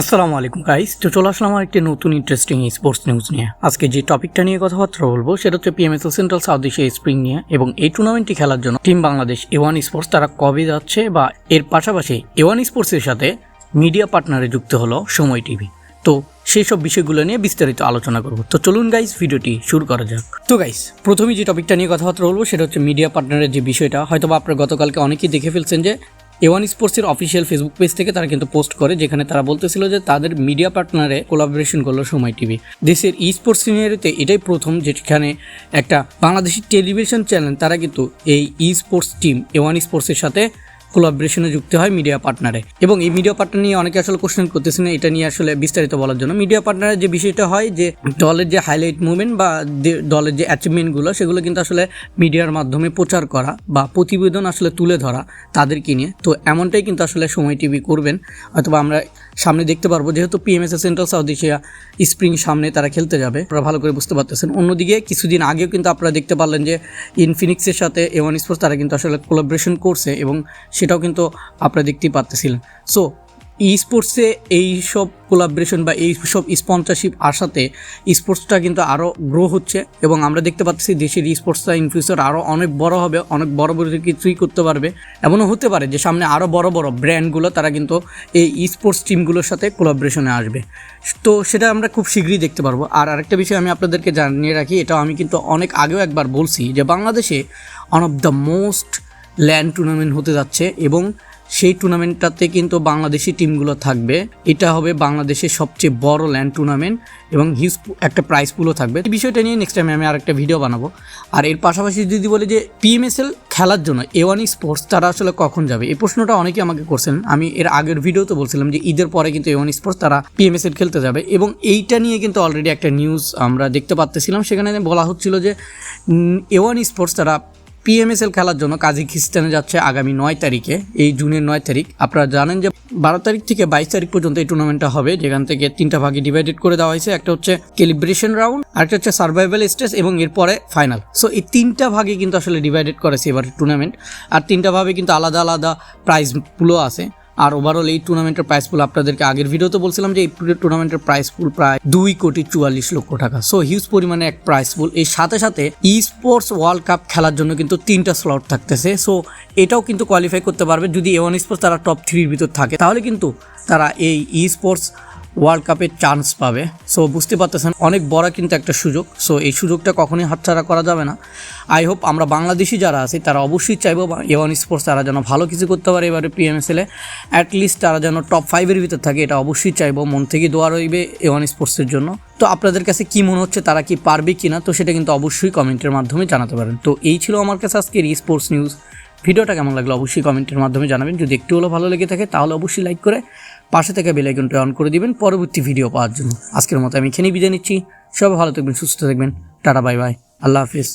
আসসালামু আলাইকুম গাইস তো চলে আসলাম আমার একটি নতুন ইন্টারেস্টিং স্পোর্টস নিউজ নিয়ে। আজকে যে টপিকটা নিয়ে কথাবার্তা বলব, সেটা হচ্ছে PMSL central South Asia spring নিয়ে এবং এই টুর্নামেন্টটি খেলার জন্য team Bangladesh A one sports তারা কবে যাচ্ছে বা এর পাশাপাশি এ ওয়ান স্পোর্টসের সাথে মিডিয়া পার্টনারে যুক্ত হলো সময় টিভি। তো সেই সব বিষয়গুলো নিয়ে বিস্তারিত আলোচনা করব। তো চলুন গাইস ভিডিওটি শুরু করা যাক। তো গাইস প্রথমেই যে টপিকটা নিয়ে কথাবার্তা বলব, সেটা হচ্ছে মিডিয়া পার্টনারের যে বিষয়টা। হয়তো বা আপনারা গতকালকে অনেকেই দেখে ফেলছেন যে ওয়ান স্পোর্টসের অফিসিয়াল ফেসবুক পেজ থেকে তারা কিন্তু পোস্ট করে, যেখানে তারা বলতেছিল যে তাদের মিডিয়া পার্টনারে কোলাবোরেশন করল সময় টিভি দেশের ই স্পোর্টস সিনিয়রিতে এটাই প্রথম, যেখানে একটা বাংলাদেশি টেলিভিশন চ্যানেল তারা কিন্তু এই E sports team A one one স্পোর্টসের সাথে কোলাবরেশনে যুক্ত হয় মিডিয়া পার্টনারে এবং এই মিডিয়া পার্টনার নিয়ে অনেকে আসলে কোশ্চেন করতেছেন এটা নিয়ে আসলে বিস্তারিত বলার জন্য। মিডিয়া পার্টনারের যে বিষয়টা হয়, যে দলের যে হাইলাইট মুভমেন্ট বা দলের যে অ্যাচিভমেন্টগুলো সেগুলো কিন্তু আসলে মিডিয়ার মাধ্যমে প্রচার করা বা প্রতিবেদন আসলে তুলে ধরা তাদেরকে নিয়ে। তো এমনটাই কিন্তু আসলে সময় টিভি করবেন। অথবা আমরা সামনে দেখতে পারব, যেহেতু PMSA central South Asia spring সামনে তারা খেলতে যাবে। আপনারা ভালো করে বুঝতে পারতেছেন। অন্যদিকে কিছুদিন আগেও কিন্তু আপনারা দেখতে পারলেন যে ইনফিনিক্সের সাথে এওয়ান স্পোর্টস তারা কিন্তু আসলে কোলাবরেশন করছে এবং সেটাও কিন্তু আপনারা দেখতেই পারতেছিলেন। সো ই স্পোর্টসে এই সব কোলাবরেশন বা এই সব স্পন্সরশিপ আসাতে স্পোর্টসটা কিন্তু আরও গ্রো হচ্ছে এবং আমরা দেখতে পাচ্ছি দেশের স্পোর্টসটা ইন ফিউচার আরও অনেক বড় হবে, অনেক বড় বড় কিছুই করতে পারবে। এমনও হতে পারে যে সামনে আরও বড় বড় ব্র্যান্ডগুলো তারা কিন্তু এই স্পোর্টস টিমগুলোর সাথে কোলাবরেশনে আসবে। তো সেটা আমরা খুব শীঘ্রই দেখতে পারব। আর আরেকটা বিষয় আমি আপনাদেরকে জানিয়ে রাখি, এটাও আমি কিন্তু অনেক আগেও একবার বলছি যে বাংলাদেশে one of the most LAN tournament হতে যাচ্ছে এবং সেই টুর্নামেন্টটাতে কিন্তু বাংলাদেশি টিমগুলো থাকবে। এটা হবে বাংলাদেশের সবচেয়ে বড় ল্যান্ড টুর্নামেন্ট এবং হিউজ একটা প্রাইজ পুলও থাকবে। এই বিষয়টা নিয়ে নেক্সট টাইমে আমি আরেকটা ভিডিও বানাবো। আর এর পাশাপাশি যদি বলে যে পিএমএসএল খেলার জন্য এ ওয়ান স্পোর্টস তারা আসলে কখন যাবে? এই প্রশ্নটা অনেকে আমাকে করছেন। আমি এর আগের ভিডিওতে বলছিলাম যে ঈদের পরে কিন্তু এ ওয়ান স্পোর্টস তারা পিএমএসএল খেলতে যাবে এবং এইটা নিয়ে কিন্তু অলরেডি একটা নিউজ আমরা দেখতে পাচ্তেছিলাম সেখানে বলা হচ্ছিল যে এ ওয়ান স্পোর্টস তারা পিএমএসএল খেলার জন্য কাজিকিস্তানে যাচ্ছে আগামী নয় তারিখে। এই জুনের নয় তারিখ। আপনারা জানেন যে বারো তারিখ থেকে বাইশ তারিখ পর্যন্ত এই টুর্নামেন্টটা হবে। যেখান থেকে তিনটা ভাগে ডিভাইডেড করে দেওয়া হয়েছে। একটা হচ্ছে ক্যালিব্রেশন রাউন্ড আরেকটা হচ্ছে সার্ভাইভাল স্টেজ এবং এরপরে ফাইনাল সো এই তিনটা ভাগে কিন্তু আসলে ডিভাইডেড করেছে এবার টুর্নামেন্ট আর তিনটা ভাবে কিন্তু আলাদা আলাদা প্রাইজ পুলও আছে। আর ওভারঅল এই টুর্নামেন্টের প্রাইস পুল আপনাদেরকে আগের ভিডিওতে বলছিলাম যে এই টুর্নামেন্টের প্রাইস পুল প্রায় দুই কোটি চুয়াল্লিশ লক্ষ টাকা। সো হিউজ পরিমাণে এক প্রাইস পুল এর সাথে সাথে ই স্পোর্টস ওয়ার্ল্ড কাপ খেলার জন্য কিন্তু তিনটা স্লট থাকতেছে। সো এটাও কিন্তু কোয়ালিফাই করতে পারবে। যদি এ ওয়ান স্পোর্টস তারা টপ থ্রির ভিতর থাকে, তাহলে কিন্তু তারা এই ই স্পোর্টস ওয়ার্ল্ড কাপের চান্স পাবে। সো বুঝতে পারতেছেন, অনেক বড় কিন্তু একটা সুযোগ। সো এই সুযোগটা কখনোই হাতছাড়া করা যাবে না। আই হোপ আমরা বাংলাদেশি যারা আছি, তারা অবশ্যই চাইব এ ওয়ান স্পোর্টস তারা যেন ভালো কিছু করতে পারে এবারে পিএমএসএলে অ্যাটলিস্ট তারা যেন টপ ফাইভের ভিতর থাকে, এটা অবশ্যই চাইব। মন থেকে দোয়া রইবে এওয়ান স্পোর্টসের জন্য। তো আপনাদের কাছে কি মনে হচ্ছে, তারা কি পারবে কি না তো সেটা কিন্তু অবশ্যই কমেন্টের মাধ্যমে জানাতে পারেন। তো এই ছিল আমার কাছে আজকের স্পোর্টস নিউজ ভিডিওটা কেমন লাগল অবশ্যই কমেন্টের মাধ্যমে জানাবেন। যদি একটু হলেও ভালো লেগে থাকে, তাহলে অবশ্যই লাইক করে পাশে থেকে বেলাইকনটা অন করে দিবেন পরবর্তী ভিডিও পাওয়ার জন্য। আজকের মতো আমি এখানেই বিদায় নিচ্ছি। সবাই ভালো থাকবেন, সুস্থ থাকবেন। টাটা বাই বাই আল্লাহ হাফিজ।